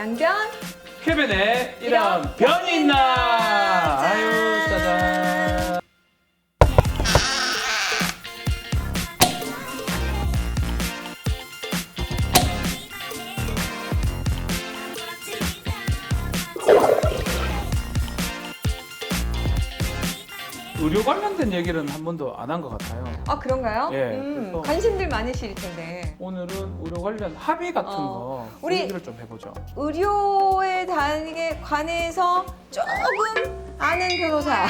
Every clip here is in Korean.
양변 쾌변에 이런 변이 있나? 짠. 아유 짜잔. 의료 관련된 얘기는 한 번도 안 한 것 같아요. 아 그런가요? 예, 음, 그래서- 관심들 많으실 텐데 오늘은 의료 관련 합의 같은 어, 거 우리- 얘기를 좀 해보죠. 의료에 다니게 관해서 조금 아는 변호사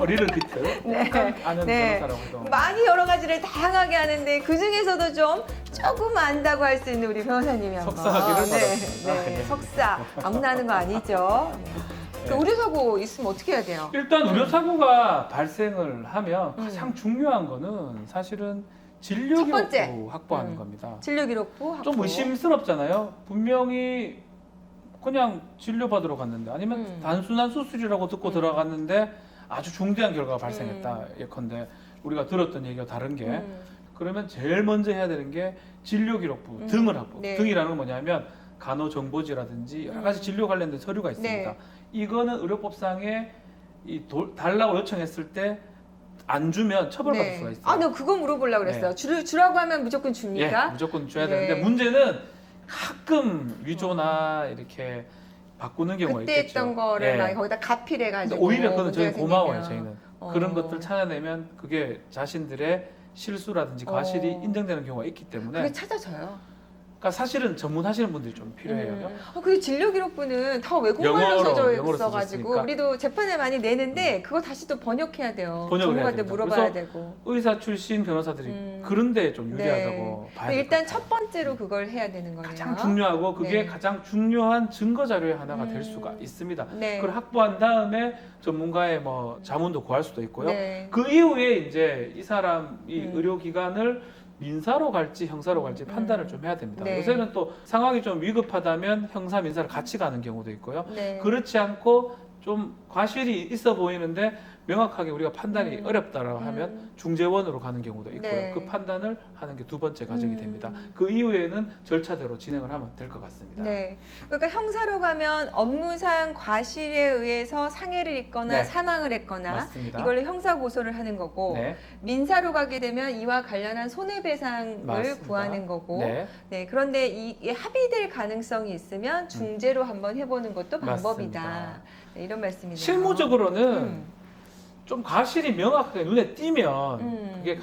어, 리를 비트 네. 약간 아는 네. 변호사라고 해도 많이 여러 가지를 다양하게 하는데 그 중에서도 좀 조금 안다고 할 수 있는 우리 변호사님이 한번 석사학위를 네, 받았습니다. 네, 네. 석사 아무나 하는 거 아니죠. 네. 그 네. 의료 사고 있으면 어떻게 해야 돼요? 일단 의료 사고가 발생을 하면 음. 가장 중요한 거는 사실은 진료 첫 번째. 기록부 확보하는 음. 겁니다. 진료 기록부 확보. 좀 의심스럽잖아요. 분명히 그냥 진료 받으러 갔는데 아니면 음. 단순한 수술이라고 듣고 음. 들어갔는데 아주 중대한 결과가 발생했다. 예컨대 우리가 들었던 얘기가 다른 게 음. 그러면 제일 먼저 해야 되는 게 진료 기록부 음. 등을 확보. 네. 등이라는 건 뭐냐면 간호 정보지라든지 여러 가지 음. 진료 관련된 서류가 있습니다. 네. 이거는 의료법상에 이 도- 달라고 요청했을 때 안 주면 처벌받을 수가 있어요. 아, 나 그거 물어보려고 그랬어요. 네. 주, 주라고 하면 무조건 예, 줍니까? 무조건 줘야 네. 되는데 문제는 가끔 위조나 이렇게 바꾸는 경우가 그때 있겠죠. 했던 거를 예. 막 거기다 가필해가지고 오히려 그건 저희 문제가 고마워요. 생기면. 저희는 어. 그런 것들 찾아내면 그게 자신들의 실수라든지 과실이 어. 인정되는 경우가 있기 때문에 그게 찾아져요. 그러니까 사실은 전문하시는 분들이 좀 필요해요. 음. 어, 그 진료 기록부는 다 외국말로 영어로, 써져 영어로 있어가지고 써졌으니까. 우리도 재판에 많이 내는데 그거 다시 또 번역해야 돼요. 번역을 해야 전문가한테. 물어봐야 그래서 되고. 의사 출신 변호사들이 음. 그런데 좀 네. 유리하다고 봐야 근데 될것 일단 같아요. 첫 번째로 그걸 해야 되는 거네요. 가장 중요하고 그게 네. 가장 중요한 증거 자료의 하나가 될 음. 수가 있습니다. 네. 그걸 확보한 다음에 전문가의 뭐 자문도 구할 수도 있고요. 네. 그 이후에 이제 이 사람 이 음. 의료기관을 민사로 갈지 형사로 갈지 음. 판단을 좀 해야 됩니다. 네. 요새는 또 상황이 좀 위급하다면 형사 민사를 같이 가는 경우도 있고요. 네. 그렇지 않고 좀 과실이 있어 보이는데 명확하게 우리가 판단이 음. 어렵다라고 하면 음. 중재원으로 가는 경우도 있고요. 네. 그 판단을 하는 게 두 번째 과정이 음. 됩니다. 그 이후에는 절차대로 진행을 하면 될 것 같습니다. 네. 그러니까 형사로 가면 업무상 과실에 의해서 상해를 입거나 네. 사망을 했거나 맞습니다. 이걸로 형사 고소를 하는 거고 네, 민사로 가게 되면 이와 관련한 손해배상을 맞습니다. 구하는 거고 네. 네, 그런데 이, 이 합의될 가능성이 있으면 중재로 한번 해보는 것도 방법이다. 네, 이런 말씀이네요. 실무적으로는 음. 좀 과실이 명확하게 눈에 띄면 음. 그게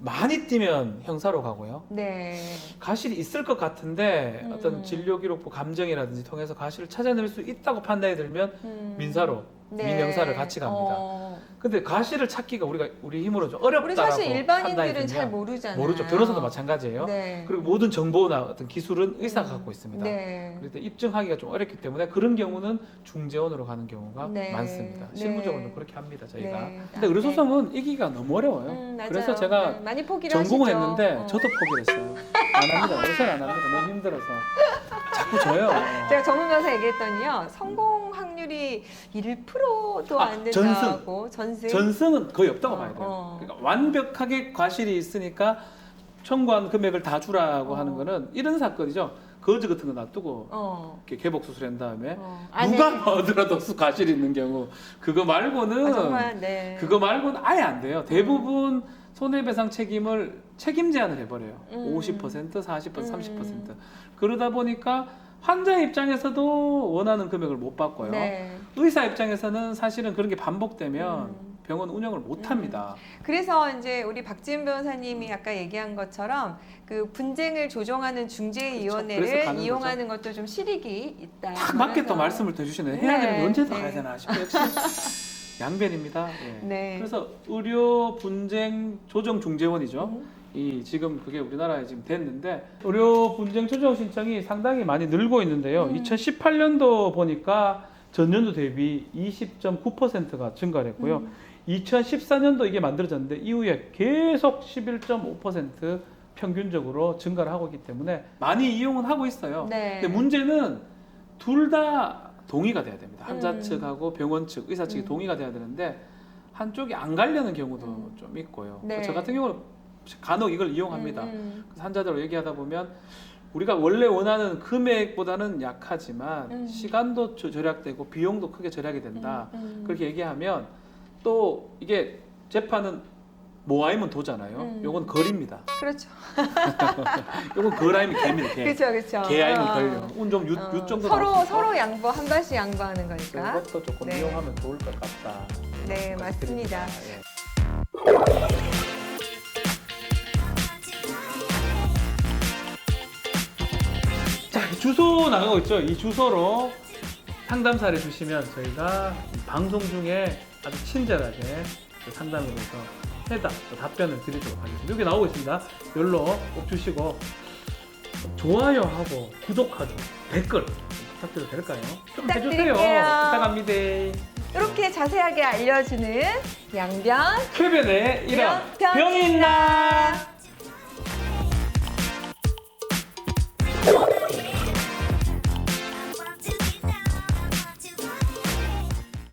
많이 띄면 형사로 가고요. 네. 과실이 있을 것 같은데 음. 어떤 진료 기록부 감정이라든지 통해서 과실을 찾아낼 수 있다고 판단이 들면 음. 민사로 네. 민형사를 같이 갑니다. 어. 근데 과실을 찾기가 우리가 우리 힘으로 좀 어렵다라고 우리 사실 일반인들은 잘 모르잖아요. 모르죠. 변호사도 마찬가지예요. 네. 그리고 모든 정보나 어떤 기술은 의사가 음. 갖고 있습니다. 네. 그럴 때 입증하기가 좀 어렵기 때문에 그런 경우는 중재원으로 가는 경우가 네. 많습니다. 네. 실무적으로도 그렇게 합니다. 저희가. 네. 근데 의료소송은 이기기가 너무 어려워요. 음. 그래서 제가 네, 많이 포기를 전공을 하시죠. 했는데 어. 저도 포기를 했어요. 안 합니다. 요새는 안 합니다. 너무 힘들어서. 자꾸 져요. 제가 전문 변호사 얘기했더니요 성공 확률이 1%도 아, 안. 된다고 전승. 전승은 거의 없다고 어, 봐야 돼요. 어. 그러니까 완벽하게 과실이 있으니까 청구한 금액을 다 주라고 어. 하는 거는 이런 사건이죠. 거지 같은 거 놔두고 어. 이렇게 개복 수술한 다음에 어. 누가 네. 얻으라도 과실이 있는 경우 그거 말고는 아, 정말 네. 그거 말고는 아예 안 돼요. 대부분 손해배상 책임을 책임 제한을 해버려요. 음. 50%, 40%, 음. 30%. 그러다 보니까 환자 입장에서도 원하는 금액을 못 받고요. 네. 의사 입장에서는 사실은 그런 게 반복되면 음. 병원 운영을 못 합니다. 그래서 이제 우리 박지은 변호사님이 아까 얘기한 것처럼 그 분쟁을 조정하는 그래서 중재위원회를 가는 이용하는 것도 좀 실익이 있다. 딱 맞게 또 그래서- 말씀을 더 주시네요. 해야 네, 되는 게 언제 더 네. 가야 되나 싶어요. 역시 양변입니다. 예. 네. 그래서 의료 분쟁 조정 중재원이죠. 음. 이 지금 그게 우리나라에 지금 됐는데 의료 분쟁 조정 신청이 상당히 많이 늘고 있는데요. 음. 2018년도 보니까 전년도 대비 20.9%가 증가를 했고요. 음. 2014년도 이게 만들어졌는데 이후에 계속 11.5% 평균적으로 증가를 하고 있기 때문에 많이 이용은 하고 있어요. 네. 근데 문제는 둘 다 동의가 돼야 됩니다. 환자 음. 측하고 병원 측, 의사 측이 음. 동의가 돼야 되는데 한쪽이 안 가려는 경우도 음. 좀 있고요. 네. 저 같은 경우는 간혹 이걸 이용합니다. 음, 음. 그래서 환자들 얘기하다 보면 우리가 원래 원하는 금액보다는 약하지만 음. 시간도 저- 절약되고 비용도 크게 절약이 된다. 음, 음. 그렇게 얘기하면 또 이게 재판은 모아이면 도잖아요. 음. 요건 거리입니다. 그렇죠. 요건 거라이면 개입니다. 개. 그렇죠, 그렇죠. 개아이면 어. 걸려. 운좀 어, 6 정도 서로. 서로 양보 한 발씩 양보하는 거니까. 그것도 조금 네. 이용하면 좋을 것 같다. 네, 맞습니다. 예. 주소 나가고 있죠. 이 주소로 상담사를 주시면 저희가 이 방송 중에 아주 친절하게 그 상담에 대해서 해답, 또 답변을 드리도록 하겠습니다. 여기 나오고 있습니다. 열로 꼭 주시고 좋아요하고 구독하고 댓글 부탁드려도 될까요? 좀 해주세요. 부탁드릴게요. 부탁합니다. 이렇게 자세하게 알려주는 양변 쾌변의 이름 병- 병인나